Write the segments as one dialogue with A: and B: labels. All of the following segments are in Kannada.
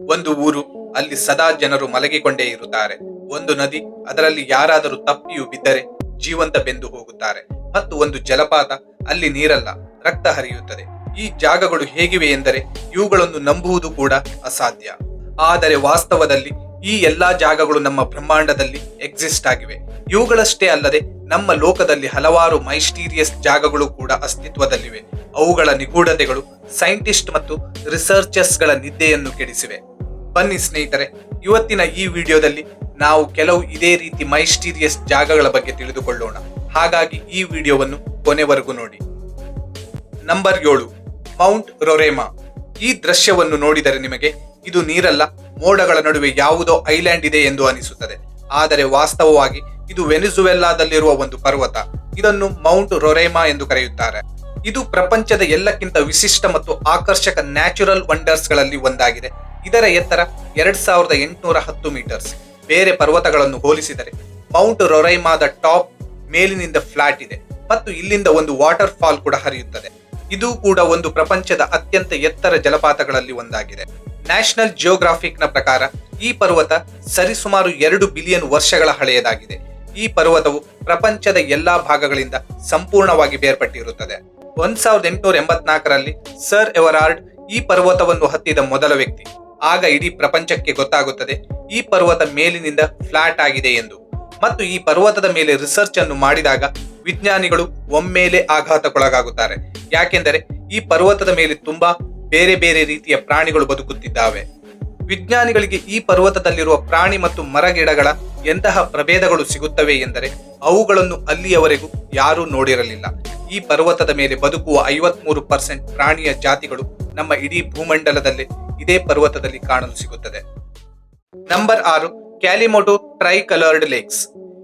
A: ಒಂದು ಊರು ಅಲ್ಲಿ ಸದಾ ಜನರು ಮಲಗಿಕೊಂಡೇ ಇರುತ್ತಾರೆ. ಒಂದು ನದಿ, ಅದರಲ್ಲಿ ಯಾರಾದರೂ ತಪ್ಪಿಯು ಬಿದ್ದರೆ ಜೀವಂತ ಬೆಂದು ಹೋಗುತ್ತಾರೆ. ಮತ್ತು ಒಂದು ಜಲಪಾತ, ಅಲ್ಲಿ ನೀರಲ್ಲ, ರಕ್ತ ಹರಿಯುತ್ತದೆ. ಈ ಜಾಗಗಳು ಹೇಗಿವೆ ಎಂದರೆ ಇವುಗಳನ್ನು ನಂಬುವುದು ಕೂಡ ಅಸಾಧ್ಯ. ಆದರೆ ವಾಸ್ತವದಲ್ಲಿ ಈ ಎಲ್ಲಾ ಜಾಗಗಳು ನಮ್ಮ ಬ್ರಹ್ಮಾಂಡದಲ್ಲಿ ಎಕ್ಸಿಸ್ಟ್ ಆಗಿವೆ. ಇವುಗಳಷ್ಟೇ ಅಲ್ಲದೆ ನಮ್ಮ ಲೋಕದಲ್ಲಿ ಹಲವಾರು ಮೈಸ್ಟೀರಿಯಸ್ ಜಾಗಗಳು ಕೂಡ ಅಸ್ತಿತ್ವದಲ್ಲಿವೆ. ಅವುಗಳ ನಿಗೂಢತೆಗಳು ಸೈಂಟಿಸ್ಟ್ ಮತ್ತು ರಿಸರ್ಚರ್ಸ್ಗಳ ನಿದ್ದೆಯನ್ನು ಕೆಡಿಸಿವೆ. ಬನ್ನಿ ಸ್ನೇಹಿತರೆ, ಇವತ್ತಿನ ಈ ವಿಡಿಯೋದಲ್ಲಿ ನಾವು ಕೆಲವು ಇದೇ ರೀತಿ ಮೈಸ್ಟೀರಿಯಸ್ ಜಾಗಗಳ ಬಗ್ಗೆ ತಿಳಿದುಕೊಳ್ಳೋಣ. ಹಾಗಾಗಿ ಈ ವಿಡಿಯೋವನ್ನು ಕೊನೆವರೆಗೂ ನೋಡಿ. ನಂಬರ್ ಏಳು, ಮೌಂಟ್ ರೊರೇಮಾ. ಈ ದೃಶ್ಯವನ್ನು ನೋಡಿದರೆ ನಿಮಗೆ ಇದು ನೀರಲ್ಲ, ಮೋಡಗಳ ನಡುವೆ ಯಾವುದೋ ಐಲ್ಯಾಂಡ್ ಇದೆ ಎಂದು ಅನಿಸುತ್ತದೆ. ಆದರೆ ವಾಸ್ತವವಾಗಿ ಇದು ವೆನಿಜುವೆಲ್ಲಾದಲ್ಲಿರುವ ಒಂದು ಪರ್ವತ. ಇದನ್ನು ಮೌಂಟ್ ರೊರೇಮಾ ಎಂದು ಕರೆಯುತ್ತಾರೆ. ಇದು ಪ್ರಪಂಚದ ಎಲ್ಲಕ್ಕಿಂತ ವಿಶಿಷ್ಟ ಮತ್ತು ಆಕರ್ಷಕ ನ್ಯಾಚುರಲ್ ವಂಡರ್ಸ್ಗಳಲ್ಲಿ ಒಂದಾಗಿದೆ. ಇದರ ಎತ್ತರ ಎರಡ್ ಸಾವಿರದ ಎಂಟುನೂರ ಹತ್ತು ಮೀಟರ್ಸ್. ಬೇರೆ ಪರ್ವತಗಳನ್ನು ಹೋಲಿಸಿದರೆ ಮೌಂಟ್ ರೊರೈಮಾದ ಟಾಪ್ ಮೇಲಿನಿಂದ ಫ್ಲಾಟ್ ಇದೆ ಮತ್ತು ಇಲ್ಲಿಂದ ಒಂದು ವಾಟರ್ ಫಾಲ್ ಕೂಡ ಹರಿಯುತ್ತದೆ. ಇದು ಕೂಡ ಒಂದು ಪ್ರಪಂಚದ ಅತ್ಯಂತ ಎತ್ತರ ಜಲಪಾತಗಳಲ್ಲಿ ಒಂದಾಗಿದೆ. ನ್ಯಾಷನಲ್ ಜಿಯೋಗ್ರಾಫಿಕ್ನ ಪ್ರಕಾರ ಈ ಪರ್ವತ ಸರಿಸುಮಾರು ಎರಡು ಬಿಲಿಯನ್ ವರ್ಷಗಳ ಹಳೆಯದಾಗಿದೆ. ಈ ಪರ್ವತವು ಪ್ರಪಂಚದ ಎಲ್ಲಾ ಭಾಗಗಳಿಂದ ಸಂಪೂರ್ಣವಾಗಿ ಬೇರ್ಪಟ್ಟಿರುತ್ತದೆ. ಒಂದ್ ಸಾವಿರದ ಎಂಟುನೂರ ಎಂಬತ್ನಾಲ್ಕರಲ್ಲಿ ಸರ್ ಎವರಾರ್ಡ್ ಈ ಪರ್ವತವನ್ನು ಹತ್ತಿದ ಮೊದಲ ವ್ಯಕ್ತಿ. ಆಗ ಇಡೀ ಪ್ರಪಂಚಕ್ಕೆ ಗೊತ್ತಾಗುತ್ತದೆ, ಈ ಪರ್ವತ ಮೇಲಿನಿಂದ ಫ್ಲಾಟ್ ಆಗಿದೆ ಎಂದು. ಮತ್ತು ಈ ಪರ್ವತದ ಮೇಲೆ ರಿಸರ್ಚ್ ಅನ್ನು ಮಾಡಿದಾಗ ವಿಜ್ಞಾನಿಗಳು ಒಮ್ಮೆಲೆ ಆಘಾತಕ್ಕೊಳಗಾಗುತ್ತಾರೆ. ಯಾಕೆಂದರೆ ಈ ಪರ್ವತದ ಮೇಲೆ ತುಂಬಾ ಬೇರೆ ಬೇರೆ ರೀತಿಯ ಪ್ರಾಣಿಗಳು ಬದುಕುತ್ತಿದ್ದಾವೆ. ವಿಜ್ಞಾನಿಗಳಿಗೆ ಈ ಪರ್ವತದಲ್ಲಿರುವ ಪ್ರಾಣಿ ಮತ್ತು ಮರಗಿಡಗಳ ಎಂತಹ ಪ್ರಭೇದಗಳು ಸಿಗುತ್ತವೆ ಎಂದರೆ ಅವುಗಳನ್ನು ಅಲ್ಲಿಯವರೆಗೂ ಯಾರೂ ನೋಡಿರಲಿಲ್ಲ. ಈ ಪರ್ವತದ ಮೇಲೆ ಬದುಕುವ ಐವತ್ಮೂರು ಪರ್ಸೆಂಟ್ ಪ್ರಾಣಿಯ ಜಾತಿಗಳು ನಮ್ಮ ಇಡೀ ಭೂಮಂಡಲದಲ್ಲಿ ಇದೇ ಪರ್ವತದಲ್ಲಿ ಕಾಣಲು ಸಿಗುತ್ತದೆ. ನಂಬರ್ ಆರು, ಕ್ಯಾಲಿಮೋಟೋ ಟ್ರೈ ಕಲರ್ಡ್ ಲೇಕ್ಸ್.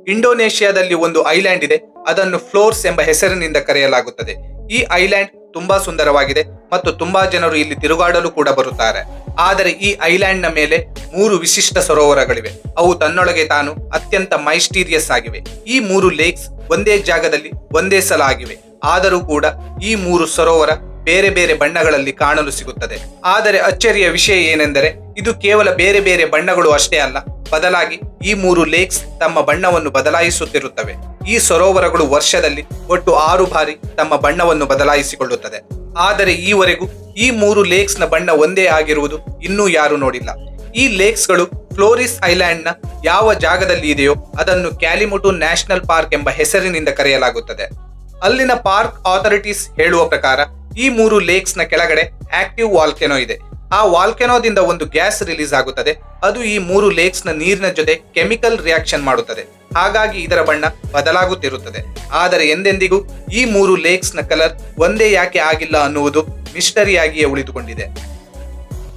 A: ಇಂಡೋನೇಷ್ಯಾದಲ್ಲಿ ಒಂದು ಐಲ್ಯಾಂಡ್ ಇದೆ, ಅದನ್ನು ಫ್ಲೋರ್ಸ್ ಎಂಬ ಹೆಸರಿನಿಂದ ಕರೆಯಲಾಗುತ್ತದೆ. ಈ ಐಲ್ಯಾಂಡ್ ತುಂಬಾ ಸುಂದರವಾಗಿದೆ ಮತ್ತು ತುಂಬಾ ಜನರು ಇಲ್ಲಿ ತಿರುಗಾಡಲು ಕೂಡ ಬರುತ್ತಾರೆ. ಆದರೆ ಈ ಐಲ್ಯಾಂಡ್ನ ಮೇಲೆ ಮೂರು ವಿಶಿಷ್ಟ ಸರೋವರಗಳಿವೆ. ಅವು ತನ್ನೊಳಗೆ ತಾನು ಅತ್ಯಂತ ಮೈಸ್ಟೀರಿಯಸ್ ಆಗಿವೆ. ಈ ಮೂರು ಲೇಕ್ಸ್ ಒಂದೇ ಜಾಗದಲ್ಲಿ ಒಂದೇ ಸಲ ಆಗಿವೆ. ಆದರೂ ಕೂಡ ಈ ಮೂರು ಸರೋವರ ಬೇರೆ ಬೇರೆ ಬಣ್ಣಗಳಲ್ಲಿ ಕಾಣಲು ಸಿಗುತ್ತದೆ. ಆದರೆ ಅಚ್ಚರಿಯ ವಿಷಯ ಏನೆಂದರೆ, ಇದು ಕೇವಲ ಬೇರೆ ಬೇರೆ ಬಣ್ಣಗಳು ಅಷ್ಟೇ ಅಲ್ಲ. ಬದಲಾಗಿ ಈ ಮೂರು ಲೇಕ್ಸ್ ತಮ್ಮ ಬಣ್ಣವನ್ನು ಬದಲಾಯಿಸುತ್ತಿರುತ್ತವೆ. ಈ ಸರೋವರಗಳು ವರ್ಷದಲ್ಲಿ ಒಟ್ಟು ಆರು ಬಾರಿ ತಮ್ಮ ಬಣ್ಣವನ್ನು ಬದಲಾಯಿಸಿಕೊಳ್ಳುತ್ತದೆ. ಆದರೆ ಈವರೆಗೂ ಈ ಮೂರು ಲೇಕ್ಸ್ನ ಬಣ್ಣ ಒಂದೇ ಆಗಿರುವುದು ಇನ್ನೂ ಯಾರು ನೋಡಿಲ್ಲ. ಈ ಲೇಕ್ಸ್ಗಳು ಫ್ಲೋರಿಸ್ ಐಲ್ಯಾಂಡ್ನ ಯಾವ ಜಾಗದಲ್ಲಿ ಇದೆಯೋ ಅದನ್ನು ಕ್ಯಾಲಿಮುಟು ನ್ಯಾಷನಲ್ ಪಾರ್ಕ್ ಎಂಬ ಹೆಸರಿನಿಂದ ಕರೆಯಲಾಗುತ್ತದೆ. ಅಲ್ಲಿನ ಪಾರ್ಕ್ ಅಥಾರಿಟೀಸ್ ಹೇಳುವ ಪ್ರಕಾರ ಈ ಮೂರು ಲೇಕ್ಸ್ನ ಕೆಳಗಡೆ ಆಕ್ಟಿವ್ ವಾಲ್ಕೆನೋ ಇದೆ. ಆ ವಾಲ್ಕೆನೋದಿಂದ ಒಂದು ಗ್ಯಾಸ್ ರಿಲೀಸ್ ಆಗುತ್ತದೆ. ಅದು ಈ ಮೂರು ಲೇಕ್ಸ್ನ ನೀರಿನ ಜೊತೆ ಕೆಮಿಕಲ್ ರಿಯಾಕ್ಷನ್ ಮಾಡುತ್ತದೆ. ಹಾಗಾಗಿ ಇದರ ಬಣ್ಣ ಬದಲಾಗುತ್ತಿರುತ್ತದೆ. ಆದರೆ ಎಂದೆಂದಿಗೂ ಈ ಮೂರು ಲೇಕ್ಸ್ನ ಕಲರ್ ಒಂದೇ ಯಾಕೆ ಆಗಿಲ್ಲ ಅನ್ನುವುದು ಮಿಸ್ಟರಿಯಾಗಿಯೇ ಉಳಿದುಕೊಂಡಿದೆ.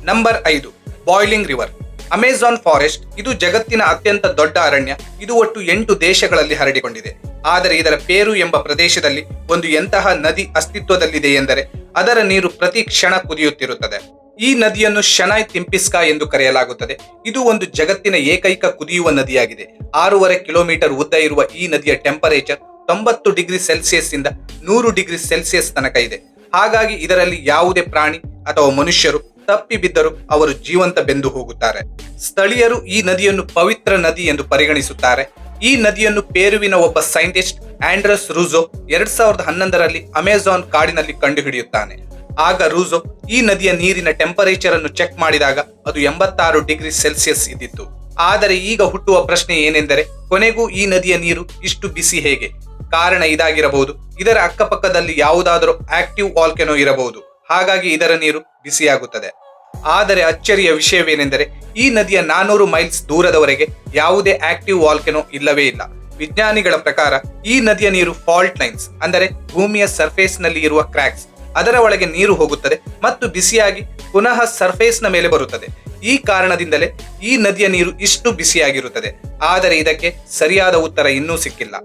A: ನಂಬರ್ ಐದು ಬಾಯ್ಲಿಂಗ್ ರಿವರ್ ಅಮೆಜಾನ್ ಫಾರೆಸ್ಟ್ ಇದು ಜಗತ್ತಿನ ಅತ್ಯಂತ ದೊಡ್ಡ ಅರಣ್ಯ. ಇದು ಒಟ್ಟು ಎಂಟು ದೇಶಗಳಲ್ಲಿ ಹರಡಿಕೊಂಡಿದೆ. ಆದರೆ ಇದರ ಪೇರು ಎಂಬ ಪ್ರದೇಶದಲ್ಲಿ ಒಂದು ಎಂತಹ ನದಿ ಅಸ್ತಿತ್ವದಲ್ಲಿದೆ ಎಂದರೆ ಅದರ ನೀರು ಪ್ರತಿ ಕ್ಷಣ ಕುದಿಯುತ್ತಿರುತ್ತದೆ. ಈ ನದಿಯನ್ನು ಶನಾಯ್ ತಿಂಪಿಸ್ಕಾ ಎಂದು ಕರೆಯಲಾಗುತ್ತದೆ. ಇದು ಒಂದು ಜಗತ್ತಿನ ಏಕೈಕ ಕುದಿಯುವ ನದಿಯಾಗಿದೆ. ಆರೂವರೆ ಕಿಲೋಮೀಟರ್ ಉದ್ದ ಇರುವ ಈ ನದಿಯ ಟೆಂಪರೇಚರ್ ತೊಂಬತ್ತು ಡಿಗ್ರಿ ಸೆಲ್ಸಿಯಸ್ ಇಂದ ನೂರು ಡಿಗ್ರಿ ಸೆಲ್ಸಿಯಸ್ ತನಕ ಇದೆ. ಹಾಗಾಗಿ ಇದರಲ್ಲಿ ಯಾವುದೇ ಪ್ರಾಣಿ ಅಥವಾ ಮನುಷ್ಯರು ತಪ್ಪಿ ಬಿದ್ದರೂ ಅವರು ಜೀವಂತ ಬೆಂದು ಹೋಗುತ್ತಾರೆ. ಸ್ಥಳೀಯರು ಈ ನದಿಯನ್ನು ಪವಿತ್ರ ನದಿ ಎಂದು ಪರಿಗಣಿಸುತ್ತಾರೆ. ಈ ನದಿಯನ್ನು ಪೇರುವಿನ ಒಬ್ಬ ಸೈಂಟಿಸ್ಟ್ ಆಂಡ್ರಸ್ ರೂಸೋ ಎರಡ್ ಸಾವಿರದ ಹನ್ನೊಂದರಲ್ಲಿ ಅಮೆಜಾನ್ ಕಾಡಿನಲ್ಲಿ ಕಂಡುಹಿಡಿಯುತ್ತಾನೆ. ಆಗ ರೂಸೋ ಈ ನದಿಯ ನೀರಿನ ಟೆಂಪರೇಚರ್ ಅನ್ನು ಚೆಕ್ ಮಾಡಿದಾಗ ಅದು ಎಂಬತ್ತಾರು ಡಿಗ್ರಿ ಸೆಲ್ಸಿಯಸ್ ಇದ್ದಿತ್ತು. ಆದರೆ ಈಗ ಹುಟ್ಟುವ ಪ್ರಶ್ನೆ ಏನೆಂದರೆ ಕೊನೆಗೂ ಈ ನದಿಯ ನೀರು ಇಷ್ಟು ಬಿಸಿ ಹೇಗೆ? ಕಾರಣ ಇದಾಗಿರಬಹುದು. ಇದರ ಅಕ್ಕಪಕ್ಕದಲ್ಲಿ ಯಾವುದಾದರೂ ಆಕ್ಟಿವ್ ವಾಲ್ಕೆನೋ ಇರಬಹುದು. ಹಾಗಾಗಿ ಇದರ ನೀರು ಬಿಸಿಯಾಗುತ್ತದೆ. ಆದರೆ ಅಚ್ಚರಿಯ ವಿಷಯವೇನೆಂದರೆ, ಈ ನದಿಯ ನಾನೂರು ಮೈಲ್ಸ್ ದೂರದವರೆಗೆ ಯಾವುದೇ ಆಕ್ಟಿವ್ ವಾಲ್ಕೆನೋ ಇಲ್ಲವೇ ಇಲ್ಲ. ವಿಜ್ಞಾನಿಗಳ ಪ್ರಕಾರ, ಈ ನದಿಯ ನೀರು ಫಾಲ್ಟ್ ಲೈನ್ಸ್, ಅಂದರೆ ಭೂಮಿಯ ಸರ್ಫೇಸ್ನಲ್ಲಿ ಇರುವ ಕ್ರ್ಯಾಕ್ಸ್. ಅದರ ಒಳಗೆ ನೀರು ಹೋಗುತ್ತದೆ ಮತ್ತು ಬಿಸಿಯಾಗಿ ಪುನಃ ಸರ್ಫೇಸ್ನ ಮೇಲೆ ಬರುತ್ತದೆ. ಈ ಕಾರಣದಿಂದಲೇ ಈ ನದಿಯ ನೀರು ಇಷ್ಟು ಬಿಸಿಯಾಗಿರುತ್ತದೆ. ಆದರೆ ಇದಕ್ಕೆ ಸರಿಯಾದ ಉತ್ತರ ಇನ್ನೂ ಸಿಕ್ಕಿಲ್ಲ.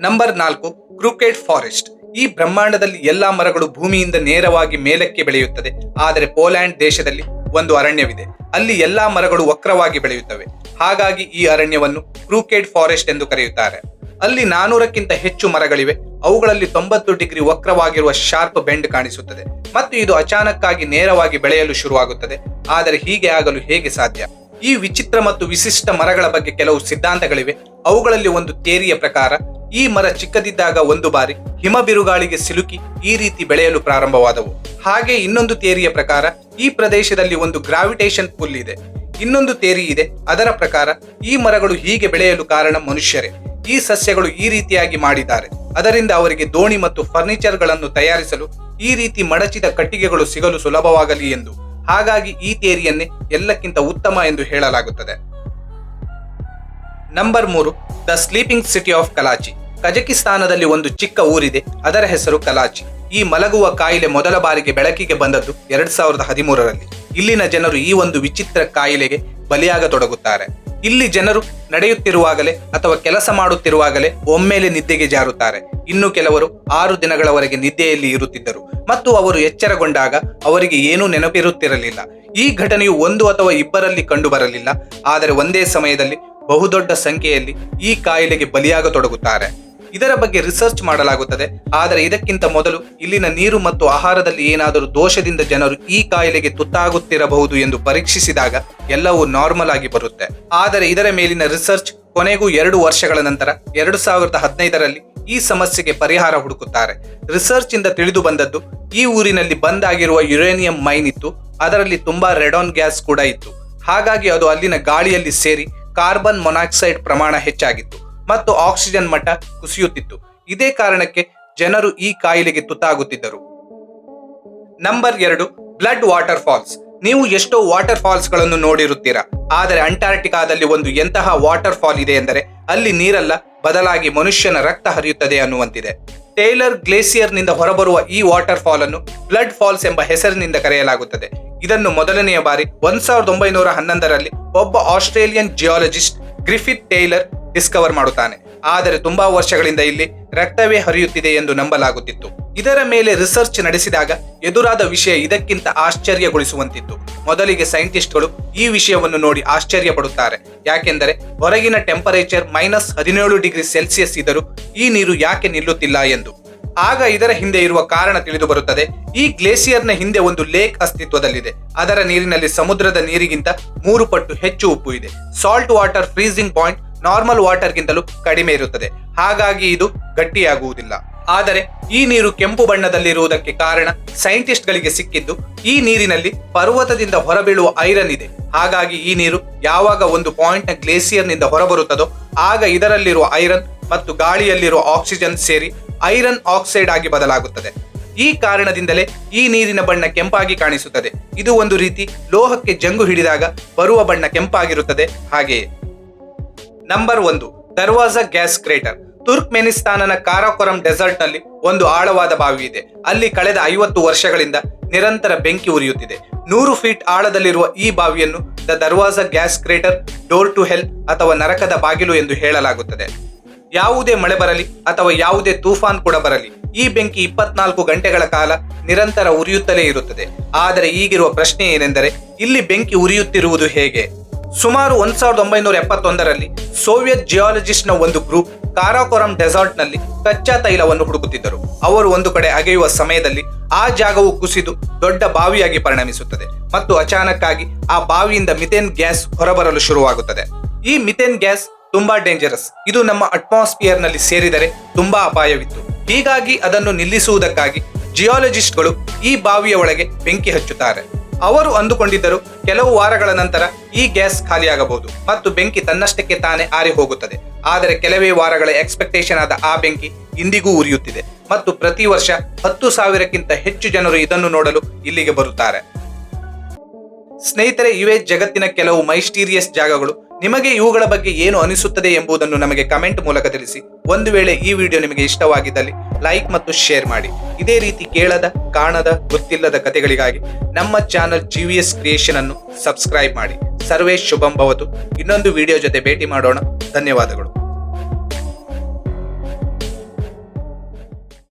A: ನಂಬರ್ ನಾಲ್ಕು ಕ್ರೂಕೆಟ್ ಫಾರೆಸ್ಟ್. ಈ ಬ್ರಹ್ಮಾಂಡದಲ್ಲಿ ಎಲ್ಲಾ ಮರಗಳು ಭೂಮಿಯಿಂದ ನೇರವಾಗಿ ಮೇಲಕ್ಕೆ ಬೆಳೆಯುತ್ತದೆ. ಆದರೆ ಪೋಲ್ಯಾಂಡ್ ದೇಶದಲ್ಲಿ ಒಂದು ಅರಣ್ಯವಿದೆ. ಅಲ್ಲಿ ಎಲ್ಲಾ ಮರಗಳು ವಕ್ರವಾಗಿ ಬೆಳೆಯುತ್ತವೆ. ಹಾಗಾಗಿ ಈ ಅರಣ್ಯವನ್ನು ಕ್ರೂಕೇಡ್ ಫಾರೆಸ್ಟ್ ಎಂದು ಕರೆಯುತ್ತಾರೆ. ಅಲ್ಲಿ ನಾನೂರಕ್ಕಿಂತ ಹೆಚ್ಚು ಮರಗಳಿವೆ. ಅವುಗಳಲ್ಲಿ ತೊಂಬತ್ತು ಡಿಗ್ರಿ ವಕ್ರವಾಗಿರುವ ಶಾರ್ಪ್ ಬೆಂಡ್ ಕಾಣಿಸುತ್ತದೆ. ಮತ್ತು ಇದು ಅಚಾನಕ್ಕಾಗಿ ನೇರವಾಗಿ ಬೆಳೆಯಲು ಶುರುವಾಗುತ್ತದೆ. ಆದರೆ ಹೀಗೆ ಆಗಲು ಹೇಗೆ ಸಾಧ್ಯ? ಈ ವಿಚಿತ್ರ ಮತ್ತು ವಿಶಿಷ್ಟ ಮರಗಳ ಬಗ್ಗೆ ಕೆಲವು ಸಿದ್ಧಾಂತಗಳಿವೆ. ಅವುಗಳಲ್ಲಿ ಒಂದು ತೇರಿಯ ಪ್ರಕಾರ ಈ ಮರ ಚಿಕ್ಕದಿದ್ದಾಗ ಒಂದು ಬಾರಿ ಹಿಮ ಬಿರುಗಾಳಿಗೆ ಸಿಲುಕಿ ಈ ರೀತಿ ಬೆಳೆಯಲು ಪ್ರಾರಂಭವಾದವು. ಹಾಗೆ ಇನ್ನೊಂದು ತೇರಿಯ ಪ್ರಕಾರ ಈ ಪ್ರದೇಶದಲ್ಲಿ ಒಂದು ಗ್ರಾವಿಟೇಷನ್ ಪುಲ್ ಇದೆ. ಇನ್ನೊಂದು ತೇರಿ ಇದೆ. ಅದರ ಪ್ರಕಾರ ಈ ಮರಗಳು ಹೀಗೆ ಬೆಳೆಯಲು ಕಾರಣ ಮನುಷ್ಯರೇ. ಈ ಸಸ್ಯಗಳು ಈ ರೀತಿಯಾಗಿ ಮಾಡಿದ್ದಾರೆ. ಅದರಿಂದ ಅವರಿಗೆ ದೋಣಿ ಮತ್ತು ಫರ್ನಿಚರ್ಗಳನ್ನು ತಯಾರಿಸಲು ಈ ರೀತಿ ಮಡಚಿದ ಕಟ್ಟಿಗೆಗಳು ಸಿಗಲು ಸುಲಭವಾಗಲಿ ಎಂದು. ಹಾಗಾಗಿ ಈ ತೇರಿಯನ್ನೇ ಎಲ್ಲಕ್ಕಿಂತ ಉತ್ತಮ ಎಂದು ಹೇಳಲಾಗುತ್ತದೆ. ನಂಬರ್ ಮೂರು the sleeping city of Kalachi ಕಜಕಿಸ್ತಾನದಲ್ಲಿ ಒಂದು ಚಿಕ್ಕ ಊರಿದೆ, ಅದರ ಹೆಸರು ಕಲಾಚಿ. ಈ ಮಲಗುವ ಕಾಯಿಲೆ ಮೊದಲ ಬಾರಿಗೆ ಬೆಳಕಿಗೆ ಬಂದದ್ದು ಎರಡ್ ಸಾವಿರದ ಹದಿಮೂರರಲ್ಲಿ. ಇಲ್ಲಿನ ಜನರು ಈ ಒಂದು ವಿಚಿತ್ರ ಕಾಯಿಲೆಗೆ ಬಲಿಯಾಗತೊಡಗುತ್ತಾರೆ. ಇಲ್ಲಿ ಜನರು ನಡೆಯುತ್ತಿರುವಾಗಲೇ ಅಥವಾ ಕೆಲಸ ಮಾಡುತ್ತಿರುವಾಗಲೇ ಒಮ್ಮೆಲೆ ನಿದ್ದೆಗೆ ಜಾರುತ್ತಾರೆ. ಇನ್ನು ಕೆಲವರು ಆರು ದಿನಗಳವರೆಗೆ ನಿದ್ದೆಯಲ್ಲಿ ಇರುತ್ತಿದ್ದರು. ಮತ್ತು ಅವರು ಎಚ್ಚರಗೊಂಡಾಗ ಅವರಿಗೆ ಏನೂ ನೆನಪಿರುತ್ತಿರಲಿಲ್ಲ. ಈ ಘಟನೆಯು ಒಂದು ಅಥವಾ ಇಬ್ಬರಲ್ಲಿ ಕಂಡುಬರಲಿಲ್ಲ. ಆದರೆ ಒಂದೇ ಸಮಯದಲ್ಲಿ ಬಹುದೊಡ್ಡ ಸಂಖ್ಯೆಯಲ್ಲಿ ಈ ಕಾಯಿಲೆಗೆ ಬಲಿಯಾಗತೊಡಗುತ್ತಾರೆ. ಇದರ ಬಗ್ಗೆ ರಿಸರ್ಚ್ ಮಾಡಲಾಗುತ್ತದೆ. ಆದರೆ ಇದಕ್ಕಿಂತ ಮೊದಲು ಇಲ್ಲಿನ ನೀರು ಮತ್ತು ಆಹಾರದಲ್ಲಿ ಏನಾದರೂ ದೋಷದಿಂದ ಜನರು ಈ ಕಾಯಿಲೆಗೆ ತುತ್ತಾಗುತ್ತಿರಬಹುದು ಎಂದು ಪರೀಕ್ಷಿಸಿದಾಗ ಎಲ್ಲವೂ ನಾರ್ಮಲ್ ಆಗಿ ಬರುತ್ತೆ. ಆದರೆ ಇದರ ಮೇಲಿನ ರಿಸರ್ಚ್ ಕೊನೆಗೂ ಎರಡು ವರ್ಷಗಳ ನಂತರ ಎರಡು ಸಾವಿರದ ಹದಿನೈದರಲ್ಲಿ ಈ ಸಮಸ್ಯೆಗೆ ಪರಿಹಾರ ಹುಡುಕುತ್ತಾರೆ. ರಿಸರ್ಚ್ ಇಂದ ತಿಳಿದು ಬಂದದ್ದು ಈ ಊರಿನಲ್ಲಿ ಬಂದ್ ಆಗಿರುವ ಯುರೇನಿಯಂ ಮೈನ್ ಇತ್ತು. ಅದರಲ್ಲಿ ತುಂಬಾ ರೆಡಾನ್ ಗ್ಯಾಸ್ ಕೂಡ ಇತ್ತು. ಹಾಗಾಗಿ ಅದು ಅಲ್ಲಿನ ಗಾಳಿಯಲ್ಲಿ ಸೇರಿ ಕಾರ್ಬನ್ ಮೊನಾಕ್ಸೈಡ್ ಪ್ರಮಾಣ ಹೆಚ್ಚಾಗಿತ್ತು ಮತ್ತು ಆಕ್ಸಿಜನ್ ಮಟ್ಟ ಕುಸಿಯುತ್ತಿತ್ತು. ಇದೇ ಕಾರಣಕ್ಕೆ ಜನರು ಈ ಕಾಯಿಲೆಗೆ ತುತ್ತಾಗುತ್ತಿದ್ದರು. ನಂಬರ್ ಎರಡು, ಬ್ಲಡ್ ವಾಟರ್ ಫಾಲ್ಸ್ ನೀವು ಎಷ್ಟೋ ವಾಟರ್ ಫಾಲ್ಸ್ಗಳನ್ನು ನೋಡಿರುತ್ತೀರಾ. ಆದರೆ ಅಂಟಾರ್ಟಿಕಾದಲ್ಲಿ ಒಂದು ಎಂತಹ ವಾಟರ್ ಫಾಲ್ ಇದೆ ಎಂದರೆ ಅಲ್ಲಿ ನೀರಲ್ಲ, ಬದಲಾಗಿ ಮನುಷ್ಯನ ರಕ್ತ ಹರಿಯುತ್ತದೆ ಅನ್ನುವಂತಿದೆ. ಟೇಲರ್ ಗ್ಲೇಸಿಯರ್ನಿಂದ ಹೊರಬರುವ ಈ ವಾಟರ್ ಫಾಲ್ ಅನ್ನು ಬ್ಲಡ್ ಫಾಲ್ಸ್ ಎಂಬ ಹೆಸರಿನಿಂದ ಕರೆಯಲಾಗುತ್ತದೆ. ಇದನ್ನು ಮೊದಲನೆಯ ಬಾರಿ ಒಂದ್ ಸಾವಿರದ ಒಂಬೈನೂರ ಹನ್ನೊಂದರಲ್ಲಿ ಒಬ್ಬ Australian geologist Griffith Taylor discover ಮಾಡುತ್ತಾನೆ. ಆದರೆ ತುಂಬಾ ವರ್ಷಗಳಿಂದ ಇಲ್ಲಿ ರಕ್ತವೇ ಹರಿಯುತ್ತಿದೆ ಎಂದು ನಂಬಲಾಗುತ್ತಿತ್ತು. ಇದರ ಮೇಲೆ ರಿಸರ್ಚ್ ನಡೆಸಿದಾಗ ಎದುರಾದ ವಿಷಯ ಇದಕ್ಕಿಂತ ಆಶ್ಚರ್ಯಗೊಳಿಸುವಂತಿತ್ತು. ಮೊದಲಿಗೆ ಸೈಂಟಿಸ್ಟ್ಗಳು ಈ ವಿಷಯವನ್ನು ನೋಡಿ ಆಶ್ಚರ್ಯ ಪಡುತ್ತಾರೆ ಯಾಕೆಂದರೆ ಹೊರಗಿನ ಟೆಂಪರೇಚರ್ ಮೈನಸ್ ಹದಿನೇಳು ಡಿಗ್ರಿ ಸೆಲ್ಸಿಯಸ್ ಇದ್ದರೂ ಈ ನೀರು ಯಾಕೆ ನಿಲ್ಲುತ್ತಿಲ್ಲ ಎಂದು. ಆಗ ಇದರ ಹಿಂದೆ ಇರುವ ಕಾರಣ ತಿಳಿದು ಬರುತ್ತದೆ ಈ ಗ್ಲೇಸಿಯರ್ನ ಹಿಂದೆ ಒಂದು ಲೇಕ್ ಅಸ್ತಿತ್ವದಲ್ಲಿದೆ. ಅದರ ನೀರಿನಲ್ಲಿ ಸಮುದ್ರದ ನೀರಿಗಿಂತ ಮೂರು ಪಟ್ಟು ಹೆಚ್ಚು ಉಪ್ಪು ಇದೆ. Salt water freezing point normal ವಾಟರ್ಗಿಂತಲೂ ಕಡಿಮೆ ಇರುತ್ತದೆ. ಹಾಗಾಗಿ ಇದು ಗಟ್ಟಿಯಾಗುವುದಿಲ್ಲ. ಆದರೆ ಈ ನೀರು ಕೆಂಪು ಬಣ್ಣದಲ್ಲಿರುವುದಕ್ಕೆ ಕಾರಣ ಸೈಂಟಿಸ್ಟ್ಗಳಿಗೆ ಸಿಕ್ಕಿದ್ದು ಈ ನೀರಿನಲ್ಲಿ ಪರ್ವತದಿಂದ ಹೊರಬೀಳುವ ಐರನ್ ಇದೆ. ಹಾಗಾಗಿ ಈ ನೀರು ಯಾವಾಗ ಒಂದು ಪಾಯಿಂಟ್ನ ಗ್ಲೇಸಿಯರ್ನಿಂದ ಹೊರಬರುತ್ತದೋ ಆಗ ಇದರಲ್ಲಿರುವ ಐರನ್ ಮತ್ತು ಗಾಳಿಯಲ್ಲಿರುವ ಆಕ್ಸಿಜನ್ ಸೇರಿ ಐರನ್ ಆಕ್ಸೈಡ್ ಆಗಿ ಬದಲಾಗುತ್ತದೆ. ಈ ಕಾರಣದಿಂದಲೇ ಈ ನೀರಿನ ಬಣ್ಣ ಕೆಂಪಾಗಿ ಕಾಣಿಸುತ್ತದೆ. ಇದು ಒಂದು ರೀತಿ ಲೋಹಕ್ಕೆ ಜಂಗು ಹಿಡಿದಾಗ ಬರುವ ಬಣ್ಣ ಕೆಂಪಾಗಿರುತ್ತದೆ. ಹಾಗೆಯೇ ನಂಬರ್ ಒಂದು, ದರ್ವಾಜಾ ಗ್ಯಾಸ್ ಕ್ರೇಟರ್. ತುರ್ಕ್ಮೆನಿಸ್ತಾನನ ಕಾರಾಕೊರಂ ಡೆಸರ್ಟ್ನಲ್ಲಿ ಒಂದು ಆಳವಾದ ಬಾವಿ ಇದೆ. ಅಲ್ಲಿ ಕಳೆದ ಐವತ್ತು ವರ್ಷಗಳಿಂದ ನಿರಂತರ ಬೆಂಕಿ ಉರಿಯುತ್ತಿದೆ. ನೂರು ಫೀಟ್ ಆಳದಲ್ಲಿರುವ ಈ ಬಾವಿಯನ್ನು the Darvaza gas crater, door to hell ಅಥವಾ ನರಕದ ಬಾಗಿಲು ಎಂದು ಹೇಳಲಾಗುತ್ತದೆ. ಯಾವುದೇ ಮಳೆ ಬರಲಿ ಅಥವಾ ಯಾವುದೇ ತೂಫಾನ್ ಕೂಡ ಬರಲಿ, ಈ ಬೆಂಕಿ ಇಪ್ಪತ್ನಾಲ್ಕು ಗಂಟೆಗಳ ಕಾಲ ನಿರಂತರ ಉರಿಯುತ್ತಲೇ ಇರುತ್ತದೆ. ಆದರೆ ಈಗಿರುವ ಪ್ರಶ್ನೆ ಏನೆಂದರೆ, ಇಲ್ಲಿ ಬೆಂಕಿ ಉರಿಯುತ್ತಿರುವುದು ಹೇಗೆ? ಸುಮಾರು ಒಂದ್ ಸಾವಿರದ ಒಂಬೈನೂರ ಎಪ್ಪತ್ತೊಂದರಲ್ಲಿ ಸೋವಿಯತ್ ಜಿಯಾಲಜಿಸ್ಟ್ನ ಒಂದು ಗ್ರೂಪ್ ಕಾರಾಕೊರಂ ಡೆಸಾರ್ಟ್ನಲ್ಲಿ ಕಚ್ಚಾ ತೈಲವನ್ನು ಹುಡುಕುತ್ತಿದ್ದರು. ಅವರು ಒಂದು ಕಡೆ ಅಗೆಯುವ ಸಮಯದಲ್ಲಿ ಆ ಜಾಗವು ಕುಸಿದು ದೊಡ್ಡ ಬಾವಿಯಾಗಿ ಪರಿಣಮಿಸುತ್ತದೆ ಮತ್ತು ಅಚಾನಕ್ಕಾಗಿ ಆ ಬಾವಿಯಿಂದ ಮಿಥೇನ್ ಗ್ಯಾಸ್ ಹೊರಬರಲು ಶುರುವಾಗುತ್ತದೆ. ಈ ಮಿಥೇನ್ ಗ್ಯಾಸ್ ತುಂಬಾ ಡೇಂಜರಸ್ ಇದು ನಮ್ಮ ಅಟ್ಮಾಸ್ಫಿಯರ್ನಲ್ಲಿ ಸೇರಿದರೆ ತುಂಬಾ ಅಪಾಯವಿತ್ತು. ಹೀಗಾಗಿ ಅದನ್ನು ನಿಲ್ಲಿಸುವುದಕ್ಕಾಗಿ ಜಿಯಾಲಜಿಸ್ಟ್ಗಳು ಈ ಬಾವಿಯ ಒಳಗೆ ಬೆಂಕಿ ಹಚ್ಚುತ್ತಾರೆ. ಅವರು ಅಂದುಕೊಂಡಿದ್ದರು ಕೆಲವು ವಾರಗಳ ನಂತರ ಈ ಗ್ಯಾಸ್ ಖಾಲಿಯಾಗಬಹುದು ಮತ್ತು ಬೆಂಕಿ ತನ್ನಷ್ಟಕ್ಕೆ ತಾನೇ ಆರಿ ಹೋಗುತ್ತದೆ. ಆದರೆ ಕೆಲವೇ ವಾರಗಳ ಎಕ್ಸ್ಪೆಕ್ಟೇಷನ್ ಆದ ಆ ಬೆಂಕಿ ಇಂದಿಗೂ ಉರಿಯುತ್ತಿದೆ ಮತ್ತು ಪ್ರತಿ ವರ್ಷ ಹತ್ತು ಸಾವಿರಕ್ಕಿಂತ ಹೆಚ್ಚು ಜನರು ಇದನ್ನು ನೋಡಲು ಇಲ್ಲಿಗೆ ಬರುತ್ತಾರೆ. ಸ್ನೇಹಿತರೆ, ಇವೇ ಜಗತ್ತಿನ ಕೆಲವು ಮೈಸ್ಟೀರಿಯಸ್ ಜಾಗಗಳು. ನಿಮಗೆ ಇವುಗಳ ಬಗ್ಗೆ ಏನು ಅನಿಸುತ್ತದೆ ಎಂಬುದನ್ನು ನಮಗೆ ಕಮೆಂಟ್ ಮೂಲಕ ತಿಳಿಸಿ. ಒಂದು ವೇಳೆ ಈ ವಿಡಿಯೋ ನಿಮಗೆ ಇಷ್ಟವಾಗಿದ್ದಲ್ಲಿ ಲೈಕ್ ಮತ್ತು ಶೇರ್ ಮಾಡಿ. ಇದೇ ರೀತಿ ಕೇಳದ, ಕಾಣದ, ಗೊತ್ತಿಲ್ಲದ ಕಥೆಗಳಿಗಾಗಿ ನಮ್ಮ channel G V S creation ಅನ್ನು ಸಬ್ಸ್ಕ್ರೈಬ್ ಮಾಡಿ. ಸರ್ವೇ ಶುಭಂ ಭವತು. ಇನ್ನೊಂದು ವಿಡಿಯೋ ಜೊತೆ ಭೇಟಿ ಮಾಡೋಣ. ಧನ್ಯವಾದಗಳು.